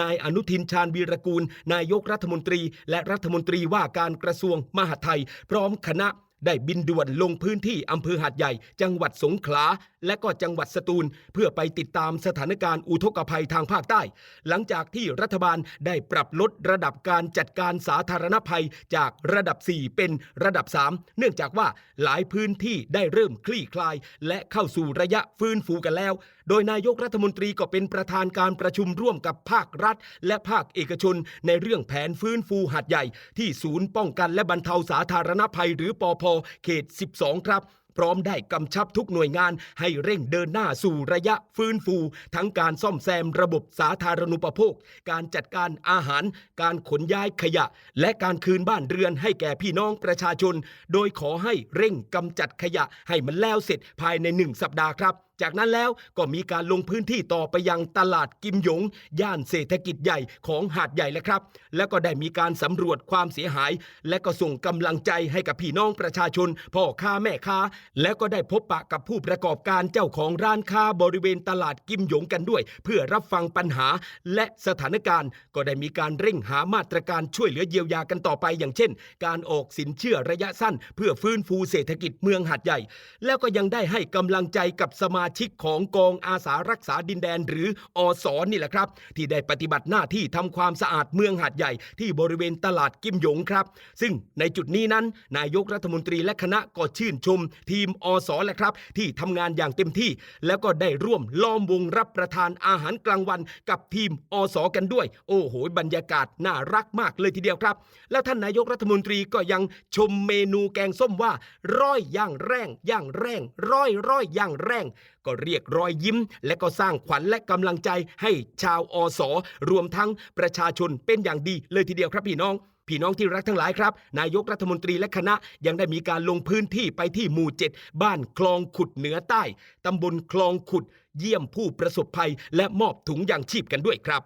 นายอนุทินชาญวีรกูล นายกรัฐมนตรี และรัฐมนตรีว่าการกระทรวงมหาดไทย พร้อมคณะได้บินด่วนลงพื้นที่อำเภอหาดใหญ่ จังหวัดสงขลา และก็จังหวัดสตูล เพื่อไปติดตามสถานการณ์อุทกภัยทางภาคใต้ หลังจากที่รัฐบาลได้ปรับลดระดับการจัดการสาธารณภัยจากระดับ 4 เป็นระดับ 3 เนื่องจากว่าหลายพื้นที่ได้เริ่มคลี่คลาย และเข้าสู่ระยะฟื้นฟูกันแล้วโดยนายกรัฐมนตรีก็เป็นประธานการประชุมร่วมกับภาครัฐ และภาคเอกชน ในเรื่องแผนฟื้นฟูหาดใหญ่ ที่ศูนย์ป้องกันและบรรเทาสาธารณภัย หรือปอพเขต 12 ครับพร้อมได้กำชับทุกหน่วยงานให้เร่งเดินหน้าสู่ระยะฟื้นฟู ทั้งการซ่อมแซมระบบสาธารณูปโภค การจัดการอาหาร การขนย้ายขยะ และการคืนบ้านเรือนให้แก่พี่น้องประชาชน โดยขอให้เร่งกำจัดขยะให้มันแล้วเสร็จภายในหนึ่งสัปดาห์ครับ จากนั้นแล้วก็มีการลงพื้นที่ต่อไปยังตลาดกิมหยง ย่านเศรษฐกิจใหญ่ของหาดใหญ่แล้วครับ แล้วก็ได้มีการสำรวจความเสียหาย และก็ส่งกำลังใจให้กับพี่น้องประชาชน พ่อค้าแม่ค้า แล้วก็ได้พบปะกับผู้ประกอบการเจ้าของร้านค้าบริเวณตลาดกิมหยงกันด้วย เพื่อรับฟังปัญหาและสถานการณ์ ก็ได้มีการเร่งหามาตรการช่วยเหลือเยียวยากันต่อไป อย่างเช่น การออกสินเชื่อระยะสั้น เพื่อฟื้นฟูเศรษฐกิจเมืองหาดใหญ่ แล้วก็ยังได้ให้กำลังใจกับสมาชิกของกองอาสารักษาดินแดน หรืออสนี่แหละครับ ที่ได้ปฏิบัติหน้าที่ทำความสะอาดเมืองหาดใหญ่ที่บริเวณตลาดกิมหยงครับ ซึ่งในจุดนี้นั้น นายกรัฐมนตรีและคณะก็ชื่นชม ทีมอสอแหละครับ ที่ทำงานอย่างเต็มที่ แล้วก็ได้ร่วมล้อมวงรับประทานอาหารกลางวัน กับทีมอสกันด้วย โอ้โหบรรยากาศน่ารักมากเลยทีเดียวครับ แล้วท่านนายกรัฐมนตรีก็ยังชมเมนูแกงส้มว่า ร้อยย่างแรงย่างแรงร้อยร้อยย่างแรง ก็เรียกรอยยิ้ม และก็สร้างขวัญและกำลังใจให้ชาวอสรวมทั้งประชาชนเป็นอย่างดีเลยทีเดียวครับพี่น้องพี่น้องที่รักทั้งหลายครับ นายกรัฐมนตรีและคณะยังได้มีการลงพื้นที่ไปที่หมู่ 7 บ้านคลองขุดเหนือใต้ ตำบลคลองขุด เยี่ยมผู้ประสบภัย และมอบถุงยางชีพกันด้วยครับ